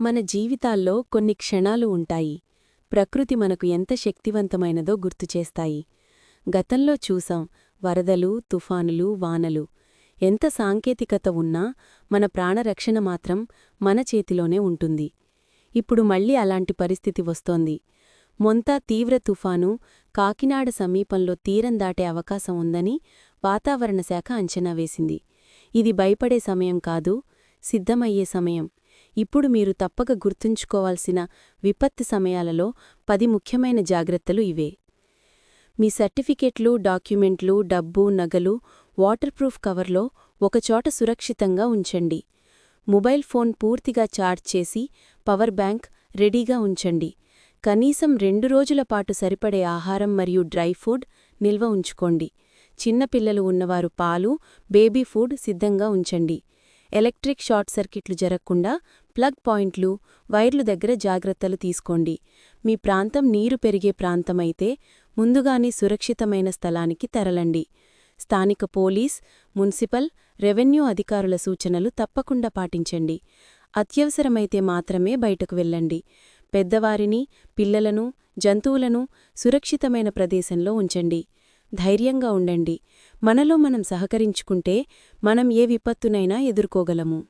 మన జీవితాల్లో కొన్ని క్షణాలు ఉంటాయి. ప్రకృతి మనకు ఎంత శక్తివంతమైనదో గుర్తుచేస్తాయి గతంలో చూసాం వరదలు తుఫానులు వానలు. ఎంత సాంకేతికత ఉన్నా మన ప్రాణరక్షణ మాత్రం మన చేతిలోనే ఉంటుంది. ఇప్పుడు మళ్ళీ అలాంటి పరిస్థితి వస్తోంది. మొంతా తీవ్ర తుఫాను కాకినాడ సమీపంలో తీరం దాటే అవకాశం ఉందని వాతావరణ శాఖ అంచనా వేసింది. ఇది భయపడే సమయం కాదు సిద్ధమయ్యే సమయం. ఇప్పుడు మీరు తప్పక గుర్తుంచుకోవాల్సిన విపత్తి సమయాలలో పది ముఖ్యమైన జాగ్రత్తలు ఇవే. మీ సర్టిఫికెట్లు డాక్యుమెంట్లు డబ్బు నగలు వాటర్ ప్రూఫ్ కవర్లో ఒకచోట సురక్షితంగా ఉంచండి. మొబైల్ ఫోన్ పూర్తిగా ఛార్జ్ చేసి పవర్ బ్యాంక్ రెడీగా ఉంచండి. కనీసం రెండు రోజుల పాటు సరిపడే ఆహారం మరియు డ్రై ఫుడ్ నిల్వ ఉంచుకోండి. చిన్నపిల్లలు ఉన్నవారు పాలు బేబీ ఫుడ్ సిద్ధంగా ఉంచండి. ఎలక్ట్రిక్ షార్ట్ సర్క్యూట్లు జరగకుండా ప్లగ్ పాయింట్లు వైర్లు దగ్గర జాగ్రత్తలు తీసుకోండి. మీ ప్రాంతం నీరు పెరిగే ప్రాంతమైతే ముందుగానే సురక్షితమైన స్థలానికి తరలండి. స్థానిక పోలీస్ మున్సిపల్ రెవెన్యూ అధికారుల సూచనలు తప్పకుండా పాటించండి. అత్యవసరమైతే మాత్రమే బయటకు వెళ్ళండి. పెద్దవారిని పిల్లలను జంతువులను సురక్షితమైన ప్రదేశంలో ఉంచండి. ధైర్యంగా ఉండండి. మనలో మనం సహకరించుకుంటే మనం ఏ విపత్తునైనా ఎదుర్కోగలము.